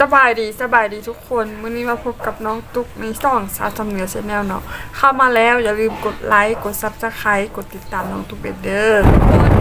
สบายดีสบายดีทุกคนวันนี้มาพบกับน้องตุ๊กในซ่องสาวทำเหนือชาแนลเนาะเข้ามาแล้วอย่าลืมกดไลค์กดซับสไครต์กดติดตามน้องตุ๊กเด้อคน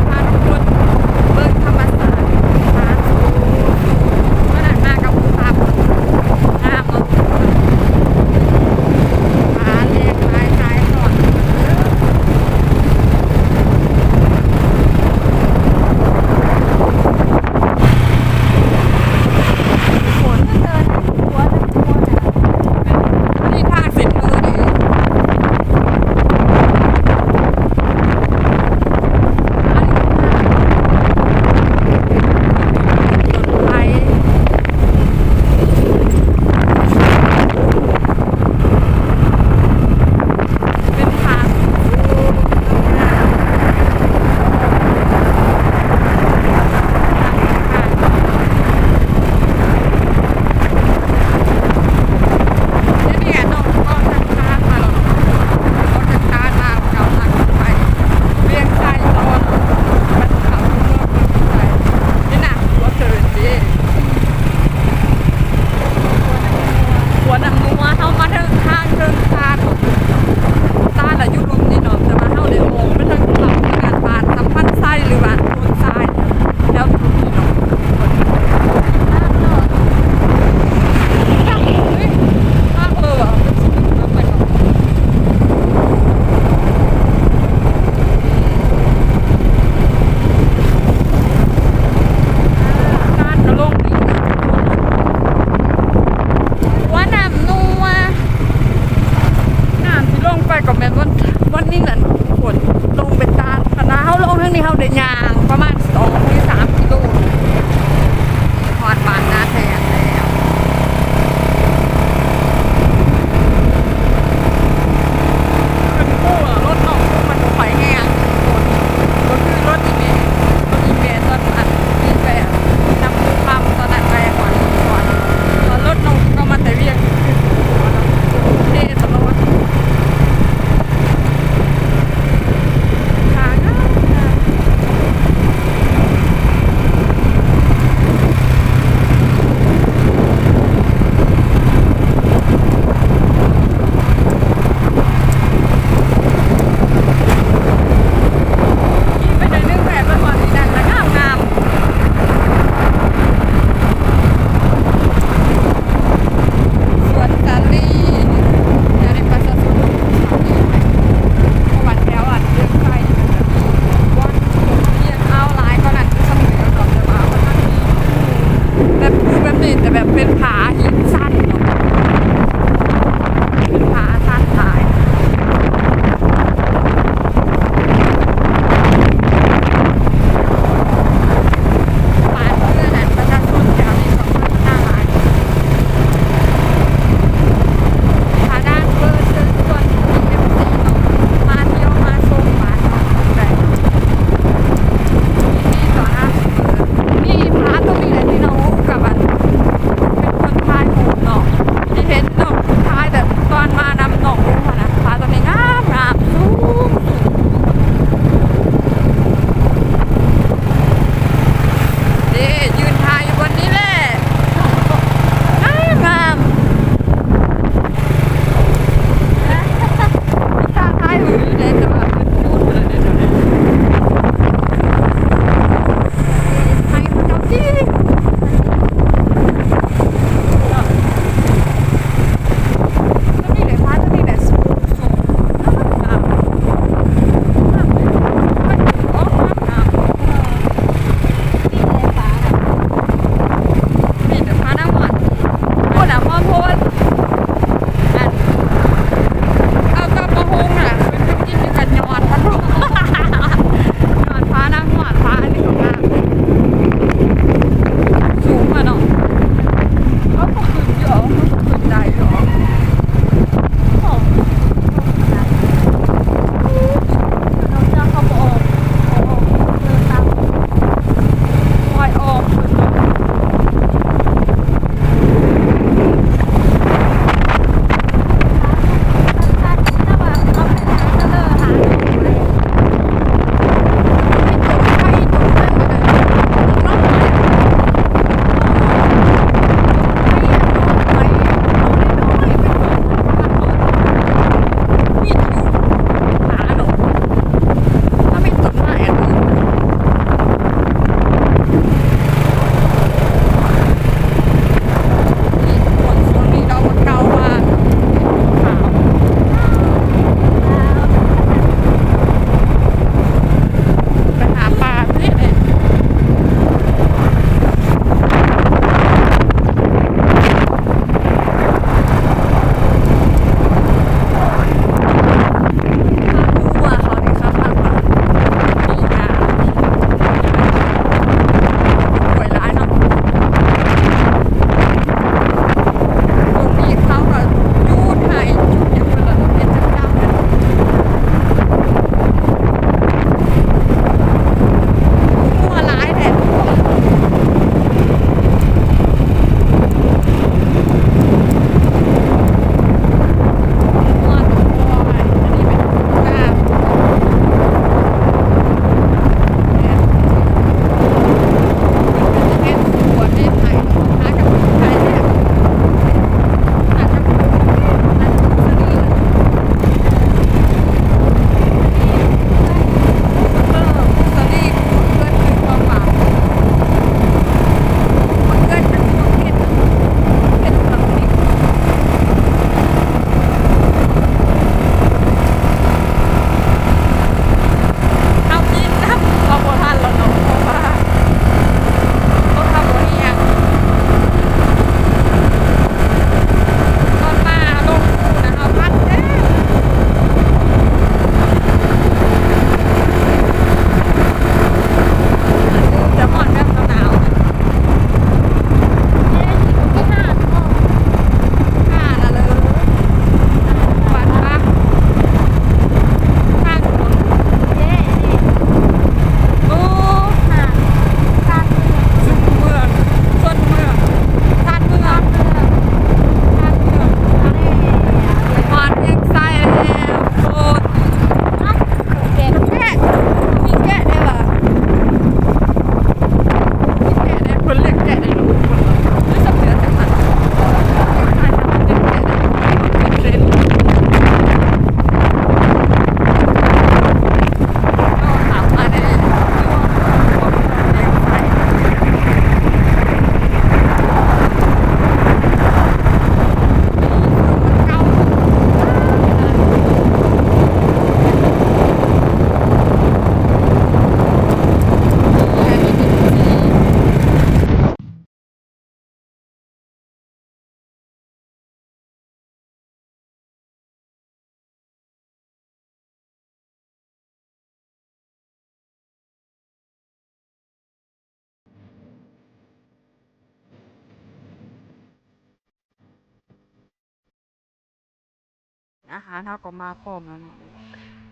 อาหารเท่าก็มาพร้อมแล้วเนาะ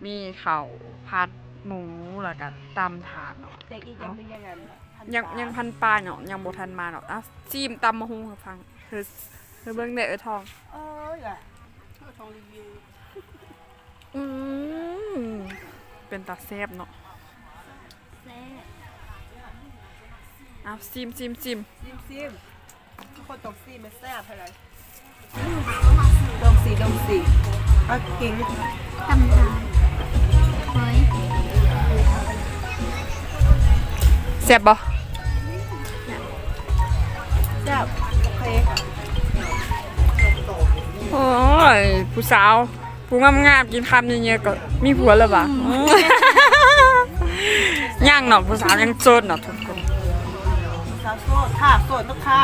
มีข้าวผัดหมูแล้วก็ตำถาดเนาะเด็กอีกอย่างหนึงยังไงยังยังพันปลาเนาะยังบ่ทันมาเนาะอะซีมตำมะฮุงให้ฟังคือคือเบิ่งได้เอ้ยทอง เอออะทองรีวิวอืมเป็นตาแซ่บเนาะแซ่อะซิมซิมซิมซิมซิมทุกคนต้องซีมันแซ่บเท่าไหร่ดมสีดมสี เอากินตำนานเฮ้ยแซ่บบ่แซ่บโอเคโอ้ยผู้สาวผู้งามๆกินคำเยอะๆก็มีผัวแล้วบ่ะย่างเนาะผู้สาวยังโสดเนาะทุกคน สาวโสดค่ะโสดต้องค่ะ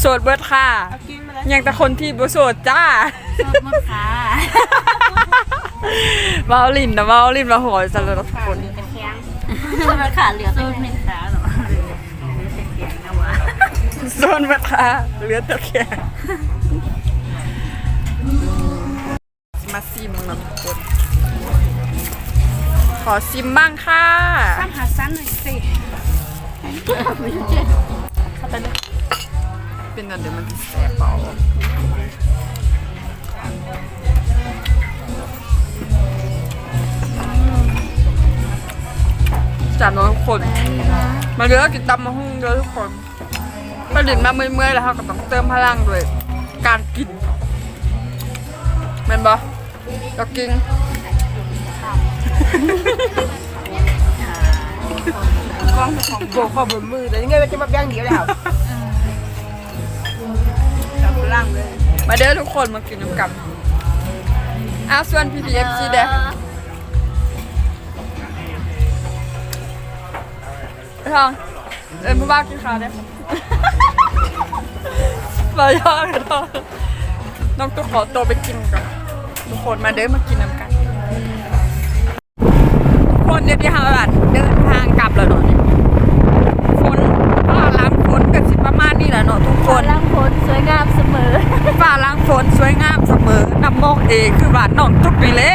โสดเบิดค่ะเอากินมาแล้วยังแต่คนที่บ่โสดจ้า สดหมดค่ะเมาลินนะเมาลินมาหอยสำหรับทุกคน เป็นแข้งสดหมดค่ะเหลือสดเป็นขาเหรอโซนมาค่ะเหลือแต่แค่มาซิมนะทุกคน ขอซิมบ้างค่ะตั้งหาสั้นหน่อยสิเป็ นอันเดี๋ยวมันจะแสบเปล่าจัดเนาะทุกคน มาเยอะกินตำมาหุ้งเยอะทุกคนผลิตมมาเมื่อยๆแล้วเขาก็ต้องเติมพลังด้วย การกินแม่นบ่ก็กินกล้องของโบขอบนมือแต่ยังไงมันจะมาแบ่งเดียวแล้ว จับล่างเลย มาเด้อทุกคนมากินน้ำกันอ้าวส่วน PPFC เด้อทองเอ็มบ้ากินข้าวเด้อมายอดกันทองน้องตุ๊กขอตัวไปกินก่อนทุกคนมาเด้อมากินน้ำกัน ทุกคนเดี๋ยวที่เราเดินทางกลับแล้วเนาะ เอคือบานน้องทุกปีเลย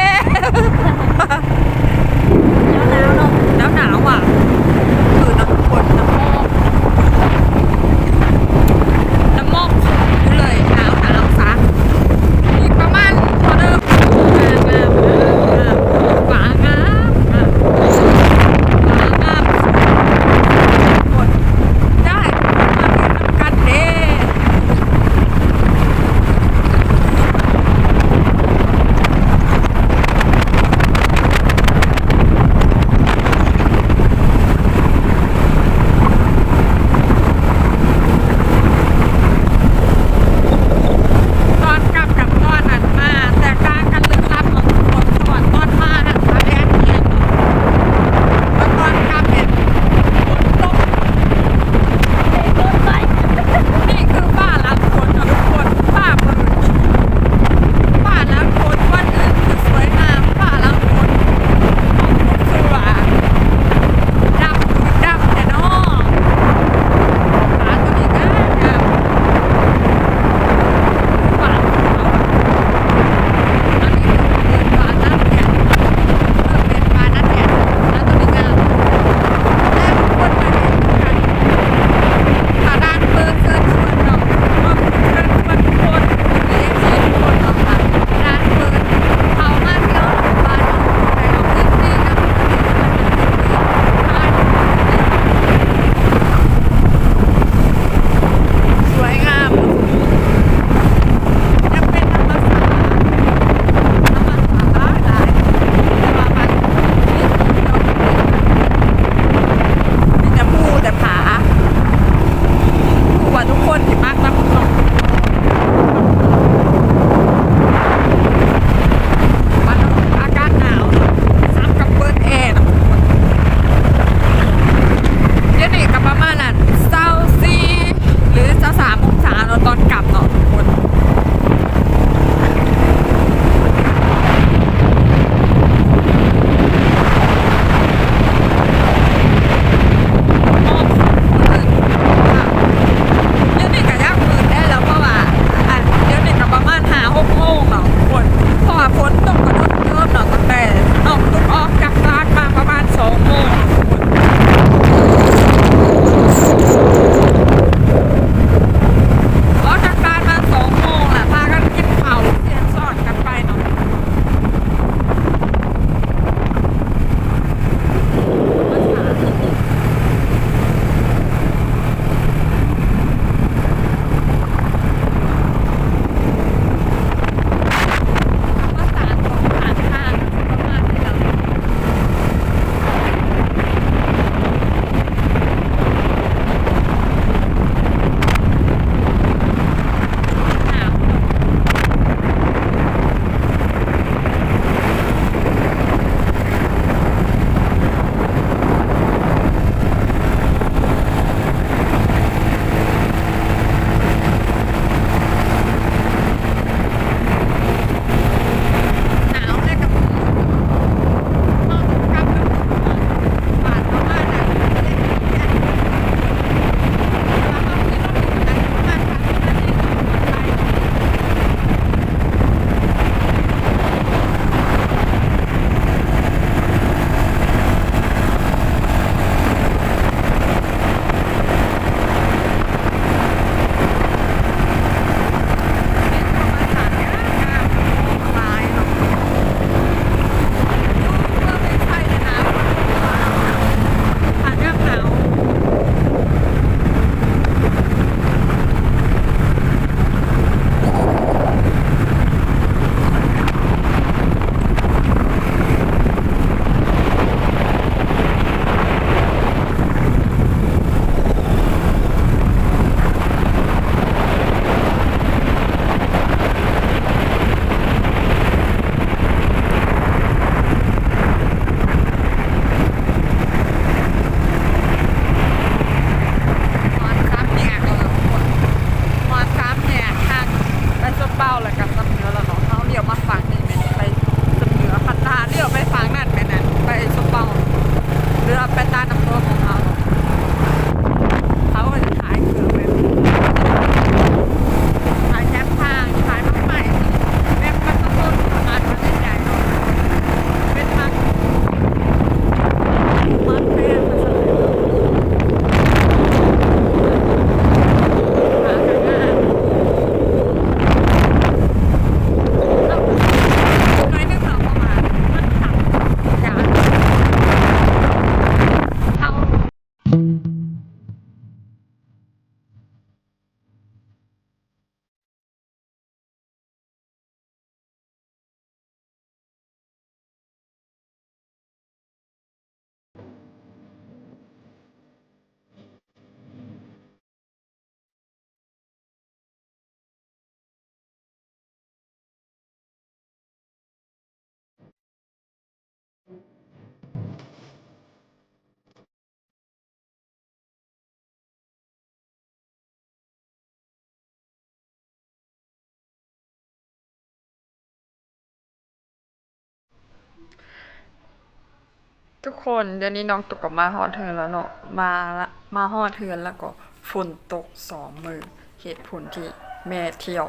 ทุกคนเดี๋ยวนี้น้องตกกับมาฮอดเทือนแล้วเนาะมาละมาฮอดเทือนแล้วก็ฝนตกสองมือเหตุผลที่แม่เที่ยว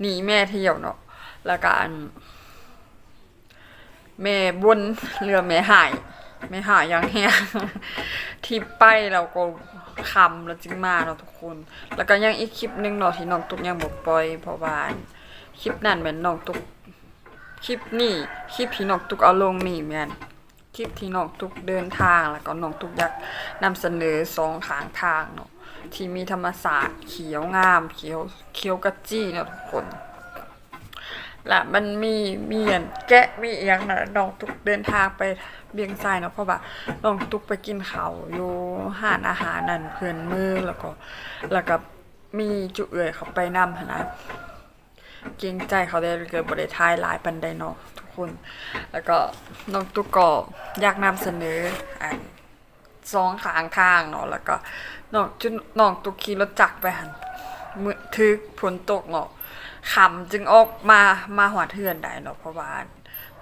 หนีแม่เที่ยวเนาะแล้วก็อันแม่บนเรือแม่หายแม่หายย่างเนี้ยที่ไปเราก็คำแล้วจึงมาเนาะทุกคน แล้วก็ยังอีกคลิปหนึงเนาะที่น้องตุกยังบ่ปล่อยเพราะว่าคลิปนั้นแม่นน้องตุก คลิปนี้คลิปที่น้องตุกเอาลงนี่แมนคลิปที่น้องตุกเดินทางแล้วก็น้องตุกอยากนำเสนอสองขางทางเนาะที่มีธรรมศาสตร์เขียวงามเขียวเขียวกระจี้เนาะทุกคนและมันมีเมีอันแกะมีเอหย่างนะน้องตุกเดินทางไปเบียงซ้ายเนาะเพราะว่าน้องตุกไปกินเขาอยู่ห้านอาหารนั่นเพื่อนมือแล้วก็แล้วก็มีจุเอื่อยเขาไปนำนะ เกรงใจเขาได้เกิดบริทายหลายปันไดเนาะทุกคน แล้วก็น้องตุกก็อยากนำเสนออันสองขางทางเนาะแล้วก็น้องจุน้องตุกขี่รถจักรไปหันมือทึกฝนตกเนาะขำจึงออกมามาหัวเทือนได้เนาะเพราะว่า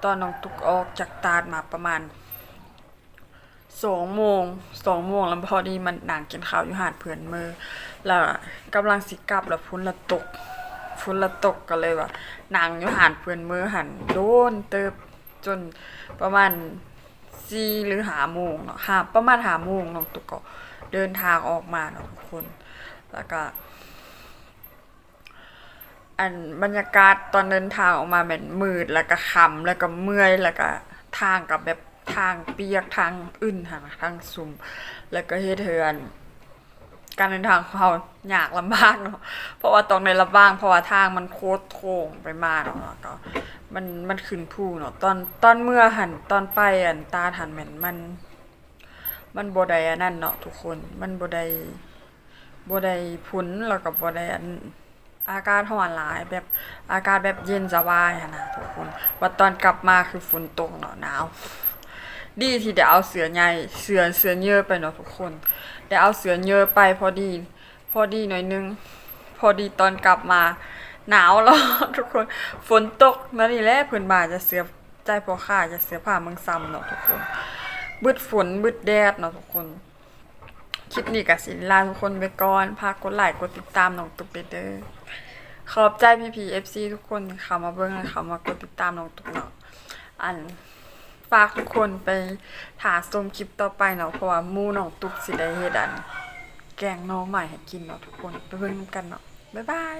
ตอนน้องตุกออกจากตาดมาประมาณสองโมงสองโมงแล้วพอดีมันนางกินข้าวอยู่หาดเพื่อนมือแล้วกำลังสิกลับแล้วฟุ้นละตก ฟุ้นละตกก็เลยว่านางอยู่หาดเพื่อนมือหันโดนเติบจนประมาณสี่หรือหาโมงเนาะหาประมาณหาโมงน้องตุกก็เดินทางออกมาเนาะทุกคน แล้วก็ อันบรรยากาศตอนเดินทางออกมาเหมือนมืดแล้วก็คำแล้วก็เมื่อยแล้วก็ทางกับแบบทางเปียกทางอื่นทางทางซุ่มแล้วก็เฮ็ดเทือน การเดินทางของเรายากลำบากเนาะเพราะว่าตรงในลำบากเพราะว่าทางมันโคตรโค้งไปมากเนาะก็มันมันขึ้นภูเนาะตอนตอนเมื่อหันตอนไปอันตาหันเหมือนมัน มันบ่ได้อันนั้นเนาะทุกคนมันบ่ได้บ่ได้พุ้นแล้วก็บ่ได้อันอากาศร้อนหลายแบบอากาศแบบเย็นสบายนะทุกคนว่าตอนกลับมาคือฝนตกเนาะหนาว ดีที่ได้เอาเสือใหญ่เสือเสือเยอะไปเนาะทุกคนได้เอาเสือเยอะไปพอดี พอดีหน่อยนึง พอดีตอนกลับมา หนาวแล้วทุกคนฝนตกนั่นนี่แหละเพิ่นมาจะเสือใจพอค่าจะเสือผ้าเมืองซ้ำเนาะทุกคนบึดฝนบึดแดดเนาะทุกคนคลิปนี้ก็สิลาทุกคนไปก่อนพากกดไลค์กดติดตามน้องตุ๊กเด้อขอบใจพี่พีเอฟซีทุกคนเข้ามาเบิ่งและเข้ามากดติดตามน้องตุ๊กเนาะอัน ฝากทุกคนไปถาชมคลิปต่อไปเนาะเพราะว่ามูน้องตุ๊กสิได้เฮ็ดอัน แกงน้องใหม่ให้กินเนาะทุกคนไปเพิ่นกันเนาะบ๊ายบาย